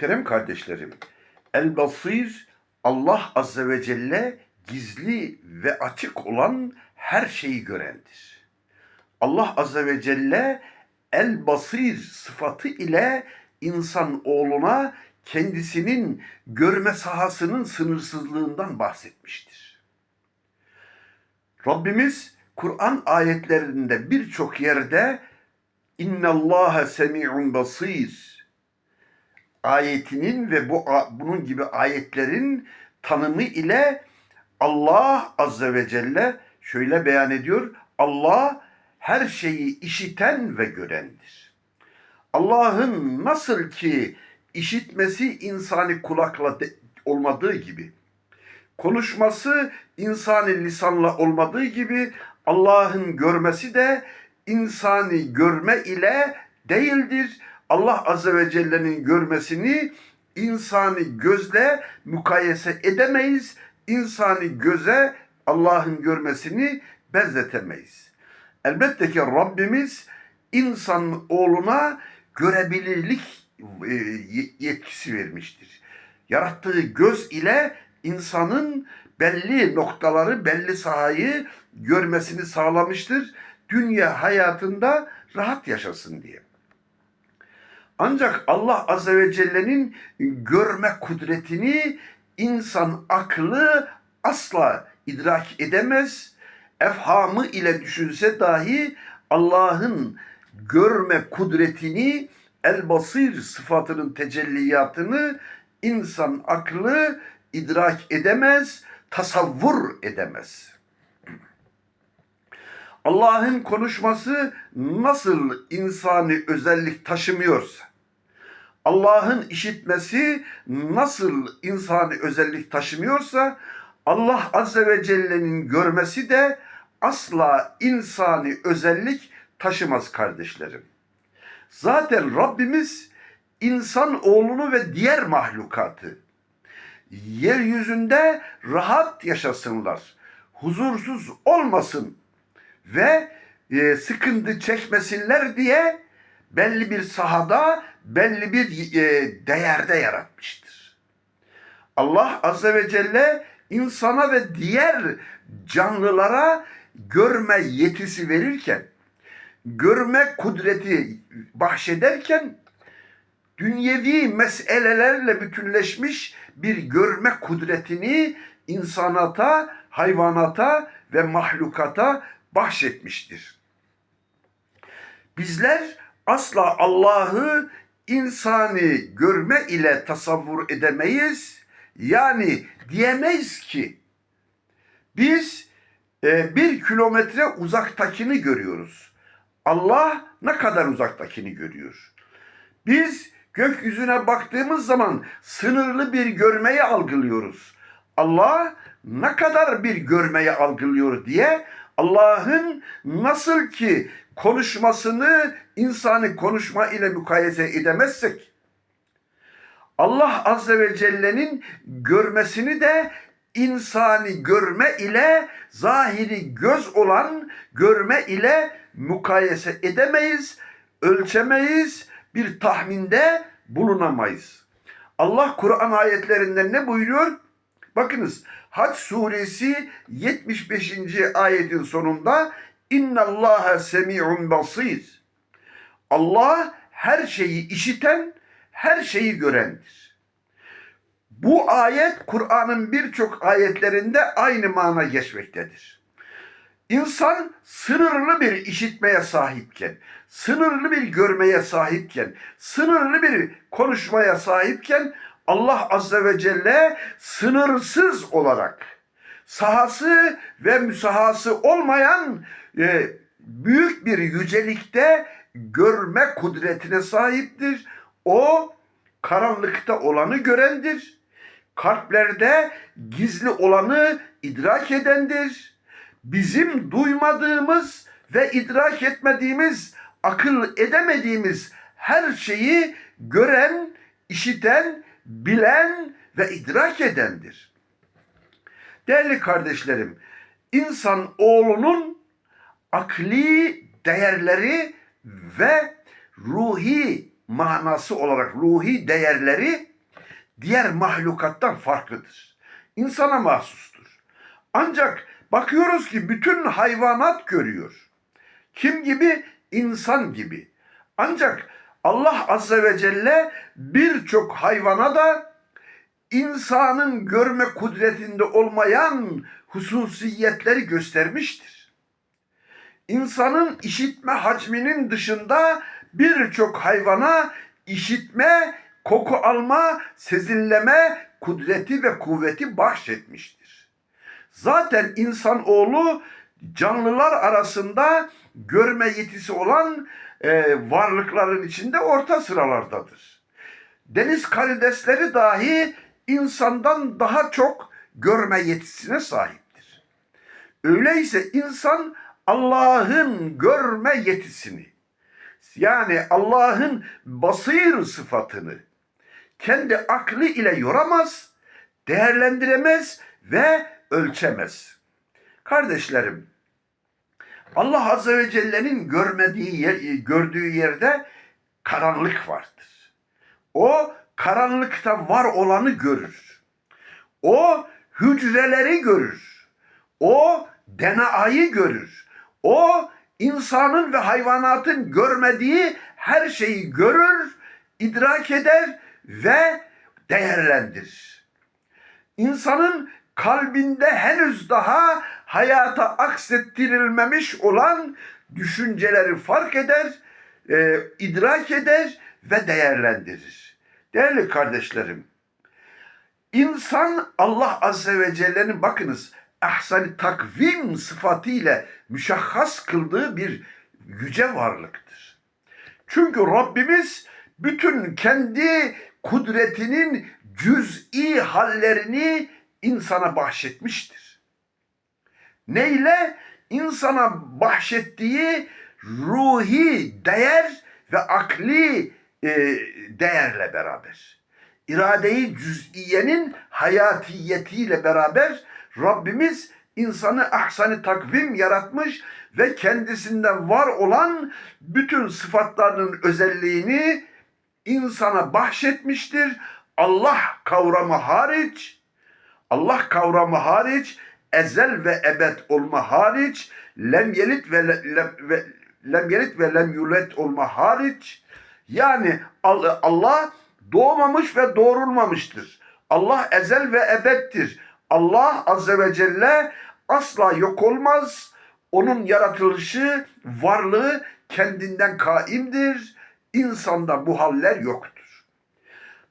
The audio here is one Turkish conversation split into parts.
Muhterem kardeşlerim, El Basir Allah Azze ve Celle gizli ve açık olan her şeyi görendir. Allah Azze ve Celle El Basir sıfatı ile insan oğluna kendisinin görme sahasının sınırsızlığından bahsetmiştir. Rabbimiz Kur'an ayetlerinde birçok yerde İnna Allah semi'un basir ayetinin ve bu bunun gibi ayetlerin tanımı ile Allah azze ve celle şöyle beyan ediyor. Allah her şeyi işiten ve görendir. Allah'ın nasıl ki işitmesi insani kulakla de, olmadığı gibi, konuşması insani lisanla olmadığı gibi Allah'ın görmesi de insani görme ile değildir. Allah Azze ve Celle'nin görmesini insani gözle mukayese edemeyiz. İnsani göze Allah'ın görmesini benzetemeyiz. Elbette ki Rabbimiz insan oğluna görebilirlik e, yetkisi vermiştir. Yarattığı göz ile insanın belli noktaları, belli sahayı görmesini sağlamıştır. Dünya hayatında rahat yaşasın diye. Ancak Allah Azze ve Celle'nin görme kudretini insan aklı asla idrak edemez. Efhamı ile düşünse dahi Allah'ın görme kudretini el basir sıfatının tecelliyatını insan aklı idrak edemez, tasavvur edemez. Allah'ın konuşması nasıl insani özellik taşımıyorsa, Allah'ın işitmesi nasıl insani özellik taşımıyorsa, Allah Azze ve Celle'nin görmesi de asla insani özellik taşımaz kardeşlerim. Zaten Rabbimiz insan oğlunu ve diğer mahlukatı yeryüzünde rahat yaşasınlar, huzursuz olmasın ve e, sıkıntı çekmesinler diye belli bir sahada, belli bir e, değerde yaratmıştır. Allah Azze ve Celle insana ve diğer canlılara görme yetisi verirken, görme kudreti bahşederken, dünyevi meselelerle bütünleşmiş bir görme kudretini insanata, hayvanata ve mahlukata bahşetmiştir. Bizler asla Allah'ı insani görme ile tasavvur edemeyiz. Yani diyemeyiz ki biz e, bir kilometre uzaktakini görüyoruz. Allah ne kadar uzaktakini görüyor. Biz gökyüzüne baktığımız zaman sınırlı bir görmeyi algılıyoruz. Allah ne kadar bir görmeyi algılıyor diye Allah'ın nasıl ki konuşmasını insanı konuşma ile mukayese edemezsek Allah Azze ve Celle'nin görmesini de insani görme ile zahiri göz olan görme ile mukayese edemeyiz, ölçemeyiz, bir tahminde bulunamayız. Allah Kur'an ayetlerinde ne buyuruyor? Bakınız Hac suresi 75. ayetin sonunda İnna Allaha semi'un basir. Allah her şeyi işiten, her şeyi görendir. Bu ayet Kur'an'ın birçok ayetlerinde aynı mana geçmektedir. İnsan sınırlı bir işitmeye sahipken, sınırlı bir görmeye sahipken, sınırlı bir konuşmaya sahipken Allah Azze ve Celle sınırsız olarak sahası ve müsahası olmayan e, büyük bir yücelikte görme kudretine sahiptir. O karanlıkta olanı görendir. Kalplerde gizli olanı idrak edendir. Bizim duymadığımız ve idrak etmediğimiz, akıl edemediğimiz her şeyi gören, işiten, bilen ve idrak edendir. Değerli kardeşlerim, insan oğlunun akli değerleri ve ruhi manası olarak ruhi değerleri diğer mahlukattan farklıdır. İnsana mahsustur. Ancak bakıyoruz ki bütün hayvanat görüyor. Kim gibi? İnsan gibi. Ancak Allah Azze ve Celle birçok hayvana da insanın görme kudretinde olmayan hususiyetleri göstermiştir. İnsanın işitme hacminin dışında birçok hayvana işitme, koku alma, sezinleme kudreti ve kuvveti bahşetmiştir. Zaten insan oğlu canlılar arasında görme yetisi olan e, varlıkların içinde orta sıralardadır. Deniz karidesleri dahi insandan daha çok görme yetisine sahiptir. Öyleyse insan Allah'ın görme yetisini yani Allah'ın basir sıfatını kendi aklı ile yoramaz, değerlendiremez ve ölçemez. Kardeşlerim, Allah Azze ve Celle'nin görmediği yer, gördüğü yerde karanlık vardır. O karanlıkta var olanı görür. O hücreleri görür. O DNA'yı görür. O insanın ve hayvanatın görmediği her şeyi görür, idrak eder ve değerlendirir. İnsanın kalbinde henüz daha hayata aksettirilmemiş olan düşünceleri fark eder, e, idrak eder ve değerlendirir. Değerli kardeşlerim, insan Allah Azze ve Celle'nin bakınız ahsani takvim sıfatıyla müşahhas kıldığı bir yüce varlıktır. Çünkü Rabbimiz bütün kendi kudretinin cüz'i hallerini insana bahşetmiştir. Neyle? İnsana bahşettiği ruhi değer ve akli e, değerle beraber. İradeyi cüz'iyenin hayatiyetiyle beraber Rabbimiz insanı ahsani takvim yaratmış ve kendisinde var olan bütün sıfatlarının özelliğini insana bahşetmiştir. Allah kavramı hariç, Allah kavramı hariç, ezel ve ebed olma hariç, lem yelit ve, le, lem, ve lem yelit ve lem yulet olma hariç, yani Allah doğmamış ve doğrulmamıştır. Allah ezel ve ebeddir. Allah Azze ve Celle asla yok olmaz. Onun yaratılışı, varlığı kendinden kaimdir. İnsanda bu haller yoktur.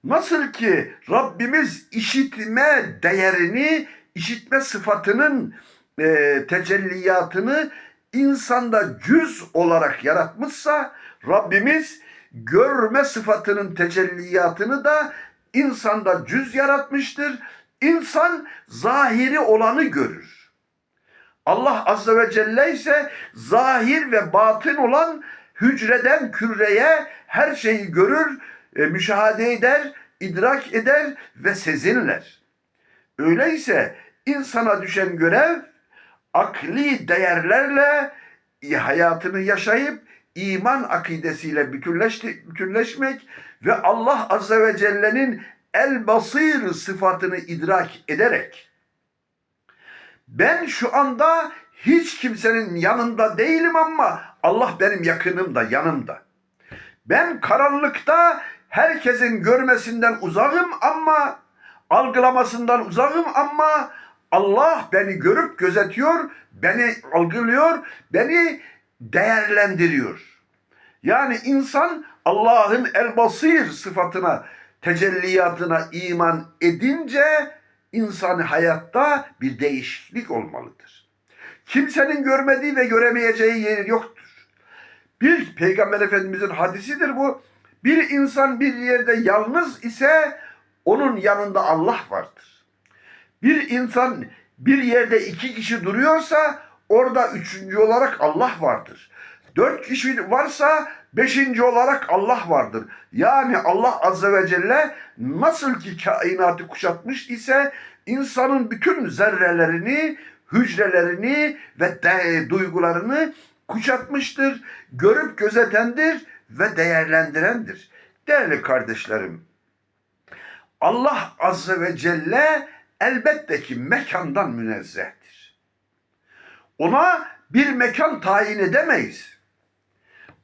Nasıl ki Rabbimiz işitme değerini, işitme sıfatının e, tecelliyatını insanda cüz olarak yaratmışsa Rabbimiz görme sıfatının tecelliyatını da insanda cüz yaratmıştır. İnsan zahiri olanı görür. Allah Azze ve Celle ise zahir ve batın olan hücreden küreye her şeyi görür, e, müşahede eder, idrak eder ve sezinler. Öyleyse insana düşen görev akli değerlerle hayatını yaşayıp iman akidesiyle bütünleşti, bütünleşmek ve Allah Azze ve Celle'nin el basir sıfatını idrak ederek ben şu anda hiç kimsenin yanında değilim ama Allah benim yakınımda, yanımda. Ben karanlıkta herkesin görmesinden uzağım ama algılamasından uzağım ama Allah beni görüp gözetiyor, beni algılıyor, beni değerlendiriyor. Yani insan Allah'ın el basir sıfatına, tecelliyatına iman edince insan hayatta bir değişiklik olmalıdır. Kimsenin görmediği ve göremeyeceği yer yoktur. Bir peygamber efendimizin hadisidir bu. Bir insan bir yerde yalnız ise onun yanında Allah vardır. Bir insan bir yerde iki kişi duruyorsa orada üçüncü olarak Allah vardır. Dört kişi varsa beşinci olarak Allah vardır. Yani Allah Azze ve Celle nasıl ki kainatı kuşatmış ise insanın bütün zerrelerini, hücrelerini ve de, duygularını kuşatmıştır, görüp gözetendir ve değerlendirendir. Değerli kardeşlerim, Allah Azze ve Celle elbette ki mekandan münezzehtir. Ona bir mekan tayin edemeyiz.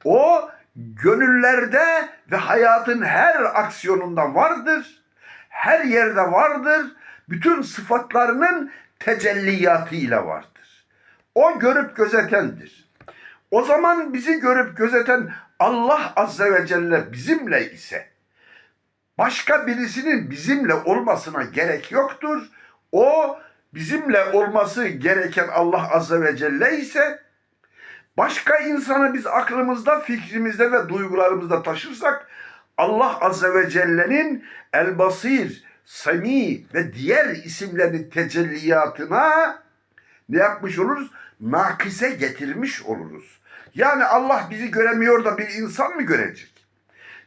O gönüllerde ve hayatın her aksiyonunda vardır. Her yerde vardır. Bütün sıfatlarının tecelliyatıyla vardır. O görüp gözetendir. O zaman bizi görüp gözeten Allah Azze ve Celle bizimle ise başka birisinin bizimle olmasına gerek yoktur. O bizimle olması gereken Allah Azze ve Celle ise başka insanı biz aklımızda, fikrimizde ve duygularımızda taşırsak Allah Azze ve Celle'nin El Basir, Semi ve diğer isimlerinin tecelliyatına ne yapmış oluruz? Nakise getirmiş oluruz. Yani Allah bizi göremiyor da bir insan mı görecek?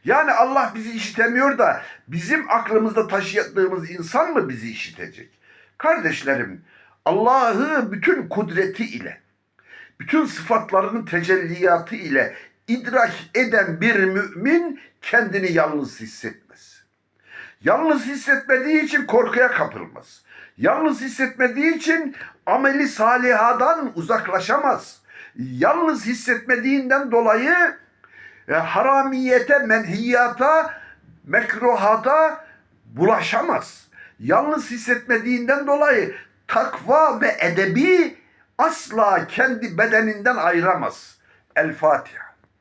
Yani Allah bizi işitemiyor da bizim aklımızda taşıdığımız insan mı bizi işitecek? Kardeşlerim, Allah'ı bütün kudreti ile, bütün sıfatlarının tecelliyatı ile idrak eden bir mümin kendini yalnız hissetmez. Yalnız hissetmediği için korkuya kapılmaz. Yalnız hissetmediği için ameli salihadan uzaklaşamaz. Yalnız hissetmediğinden dolayı e, haramiyete, menhiyata, mekruhata bulaşamaz. Yalnız hissetmediğinden dolayı takva ve edebi asla kendi bedeninden ayıramaz. El Fatiha.